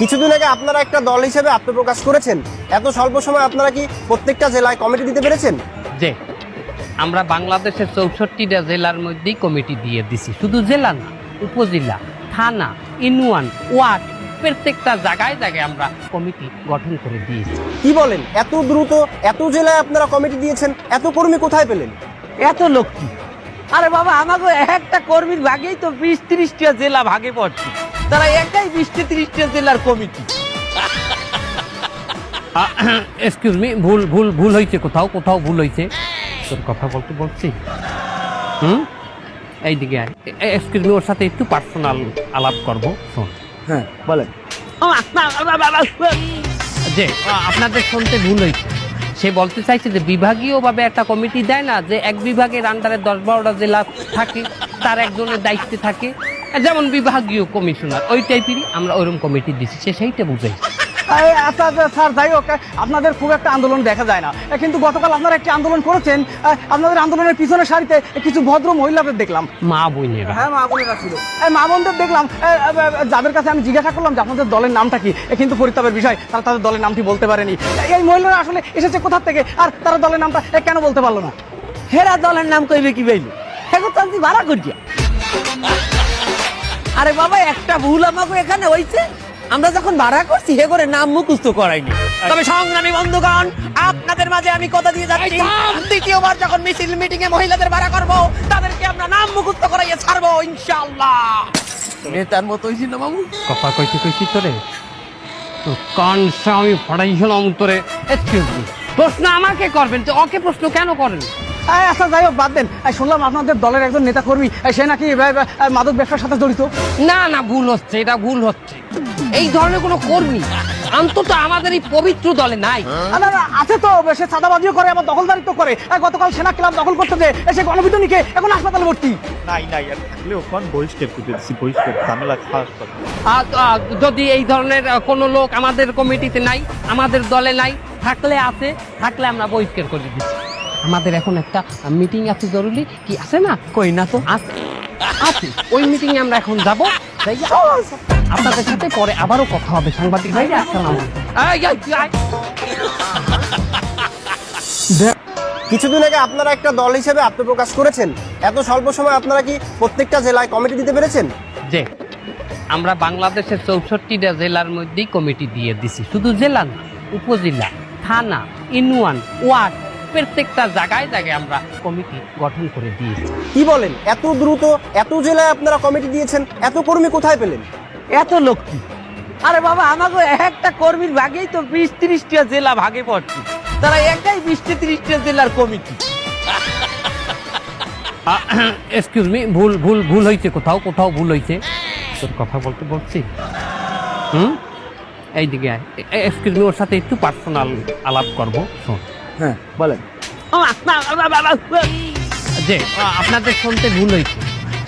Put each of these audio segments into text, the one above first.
কিছুদিন আগে আপনারা একটা দল হিসেবে আত্মপ্রকাশ করেছেন। এত স্বল্প সময় আপনারা কি প্রত্যেকটা জেলায় কমিটি দিতে পেরেছেন? যে আমরা বাংলাদেশের চৌষট্টিটা জেলার মধ্যেই কমিটি দিয়ে দিছি। শুধু জেলা না উপজেলা থানা ইউনিয়ন ওয়ার্ড প্রত্যেকটা জায়গায় জায়গায় আমরা কমিটি গঠন করে দিয়েছি। কি বলেন? এত দ্রুত এত জেলায় আপনারা কমিটি দিয়েছেন এত কর্মী কোথায় পেলেন? এত লোক কি? আরে বাবা আমাকে একটা কর্মীর ভাগেই তো বিশ ত্রিশটা জেলা ভাগে পড়ছে। তারা একাই বিশটা ত্রিশটা জেলার কমিটি। এক্সকিউজ মি ভুল ভুল ভুল হয়েছে কোথাও কোথাও ভুল হয়েছে। তোর কথা বলতে বলছি। হুম? এইদিকে এক্সকিউজ মি ওর সাথে একটু পার্সোনাল আলাপ করব শোন। হ্যাঁ বলেন। যে আপনাদের শুনতে ভুল হয়েছে। সে বলতে চাইছে যে বিভাগীয়ভাবে একটা কমিটি দেয় না যে এক বিভাগের আন্ডারে দশ বারোটা জেলা থাকে তার একজনের দায়িত্বে থাকে। যেমন বিভাগীয় কমিশনার ওই টাইপেরই আমরা ওইরকম কমিটি দিচ্ছি সে সেইটা বুঝাই আচ্ছা আচ্ছা, স্যার যাই হোক আপনাদের খুব একটা আন্দোলন দেখা যায় না। কিন্তু গতকাল আপনারা একটি আন্দোলন করেছেন আপনাদের আন্দোলনের পিছনের সারিতে কিছু ভদ্র মহিলাদের দেখলাম। মা বইনেরা হ্যাঁ মা বোনেরা ছিল। মা বোনদের দেখলাম যাদের কাছে আমি জিজ্ঞাসা করলাম যে আপনাদের দলের নামটা কি কিন্তু পরিতাপের বিষয় তারা তাদের দলের নামটি বলতে পারেনি। এই মহিলারা আসলে এসেছে কোথা থেকে আর তারা দলের নামটা কেন বলতে পারল না? হেরা দলের নাম কইবে কি বাইলো? এখন তো আমি ভাড়া করছি আরে বাবা একটা ভুল আমাকে এখানে হইছে। আমরা যখন ভাড়া করছি হে করে নাম মুখস্থ করাইনি। তবে সংগ্রামী বন্ধুগণ আপনাদের মাঝে আমি কথা দিয়ে যাচ্ছি। দ্বিতীয়বার যখন মিছিল মিটিং এ মহিলাদের ভাড়া করব তাদেরকে আমরা নাম মুখস্থ করাইয়ে ছাড়বো ইনশাআল্লাহ। নেতার মতো হইছি না মামু কথা কইছি কইছি তোরে? তো কান আমি ফাড়াইছিলাম তোরে। Excuse me. প্রশ্ন আমাকে করবেন তো ওকে প্রশ্ন কেন করেন? আচ্ছা যাই হোক বাদ দেন। এই, শুনলাম আপনাদের দলের একজন নেতা কর্মী সে নাকি মাদক ব্যবসার সাথে জড়িত। না না ভুল হচ্ছে এটা ভুল হচ্ছে। এই ধরনের কোনো কর্মী অন্তত আমাদের এই পবিত্র দলে নাই। না, না, আছে তো সে চাঁদাবাজিও করে আবার দখলদারিত্ব করে। গতকাল সেনা ক্লাব দখল করতে যে সে গণবিধুনিকে এখন হাসপাতালে ভর্তি। নাই নাই যদি এই ধরনের কোনো লোক আমাদের কমিটিতে নাই আমাদের দলে নাই থাকলে আছে থাকলে আমরা বহিষ্কার করে দিচ্ছি। আমাদের এখন একটা মিটিং আছে জরুরি। কি আছে না? কই না তো? আছে আছে। ওই মিটিং এ আমরা এখন যাব। যাই আপনাদের সাথে পরে আবারও কথা হবে সাংবাদিক ভাই আসসালাম কিছুদিন আগে আপনারা একটা দল হিসেবে আত্মপ্রকাশ করেছেন। এত স্বল্প সময় আপনারা কি প্রত্যেকটা জেলায় কমিটি দিতে পেরেছেন? যে আমরা বাংলাদেশের চৌষট্টিটা জেলার মধ্যেই কমিটি দিয়ে দিছি। শুধু জেলা না উপজেলা থানা ইউনিয়ন ওয়ার্ড প্রত্যেকটা জায়গায় জায়গায় আমরা কমিটি গঠন করে দিয়েছি। কি বলেন? এত দ্রুত এত জেলায় আপনারা কমিটি দিয়েছেন এত কর্মী কোথায় পেলেন? এত লোক কি? আরে বাবা আমাকে একটা কর্মীর ভাগেই তো বিশ ত্রিশটা জেলা ভাগে পড়ছে। তারা একাই বিশটা ত্রিশটা জেলার কমিটি। এক্সকিউজ মি ভুল ভুল ভুল হয়েছে কোথাও কোথাও ভুল হয়েছে তোর কথা বলতে বলছি? হুম? এইদিকে এক্সকিউজ মি ওর সাথে একটু পার্সোনাল আলাপ করব শোন। হ্যাঁ বলেন। যে আপনাদের শুনতে ভুল হয়েছে।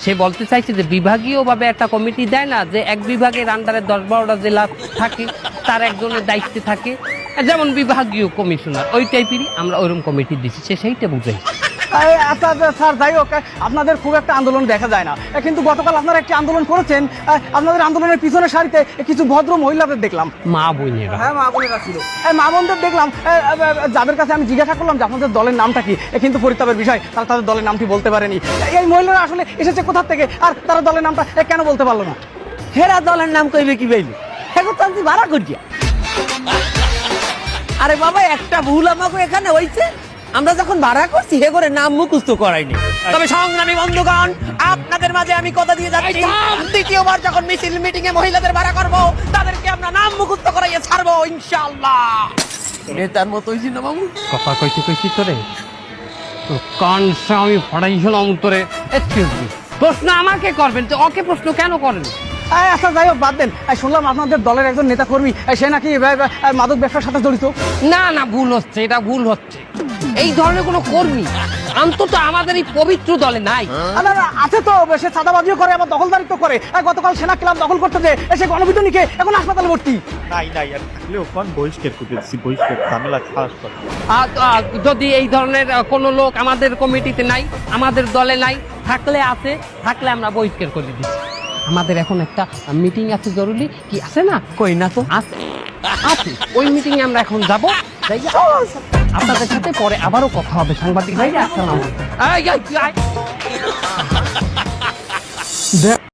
সে বলতে চাইছে যে বিভাগীয়ভাবে একটা কমিটি দেয় না, যে এক বিভাগের আন্ডারে দশ বারোটা জেলা থাকে, তার একজনের দায়িত্বে থাকে। যেমন বিভাগীয় কমিশনার, ওই টাইপেরই আমরা ওইরকম কমিটি দিচ্ছি সে সেইটা বুঝাই আচ্ছা আচ্ছা, স্যার যাই হোক আপনাদের খুব একটা আন্দোলন দেখা যায় না। কিন্তু গতকাল আপনারা একটি আন্দোলন করেছেন আপনাদের আন্দোলনের পিছনের সারিতে কিছু ভদ্র মহিলাদের দেখলাম। মা বোনেরা। হ্যাঁ মা বোনেরা ছিল। মা বোনদের দেখলাম যাদের কাছে আমি জিজ্ঞাসা করলাম যে আপনাদের দলের নামটা কি কিন্তু পরিতাপের বিষয় তারা তাদের দলের নামটি বলতে পারেনি। এই মহিলারা আসলে এসেছে কোথা থেকে আর তারা দলের নামটা কেন বলতে পারল না? হেরা দলের নাম কইবে কি বাইলো? এখন তো আমি ভাড়া করছি আরে বাবা একটা ভুল আমাকে এখানে হইছে। আমরা যখন ভাড়া করছি হে করে নাম মুখস্থ করাইনি। তবে সংগ্রামী বন্ধুগণ আপনাদের মাঝে আমি কথা দিয়ে যাচ্ছি। দ্বিতীয়বার যখন মিছিল মিটিং এ মহিলাদের ভাড়া করব তাদেরকে আমরা নাম মুখস্থ করাইয়ে ছাড়বো ইনশাআল্লাহ। নেতার মতো হইছি না মামু কথা কইছি কইছি তোরে? তো কান আমি ফাড়াইছিলাম তোরে। এক্সকিউজ মি প্রশ্ন আমাকে করবেন তো ওকে প্রশ্ন কেন করেন? আচ্ছা যাই হোক বাদ দেন। শুনলাম আপনাদের দলের একজন নেতা কর্মী সে নাকি মাদক ব্যবসার সাথে জড়িত। না না ভুল হচ্ছে এটা ভুল হচ্ছে। এই ধরনের কোনো কর্মী? অন্তত আমাদের এই পবিত্র দলে নাই। না, না, আছে তো সে চাঁদাবাজিও করে আবার দখলদারিত্ব করে। গতকাল সেনা ক্লাব দখল করতে যে সে গণবিধুনিকে এখন হাসপাতালে ভর্তি। নাই নাই যদি এই ধরনের কোনো লোক আমাদের কমিটিতে নাই আমাদের দলে নাই থাকলে আছে থাকলে আমরা বহিষ্কার করে দিচ্ছি। আমাদের এখন একটা মিটিং আছে জরুরি কি আছে না? কই না তো? আছে। আছে ওই মিটিং এ আমরা এখন যাব। আপনাদের সাথে পরে আবারও কথা হবে সাংবাদিক ভাই আসসালাম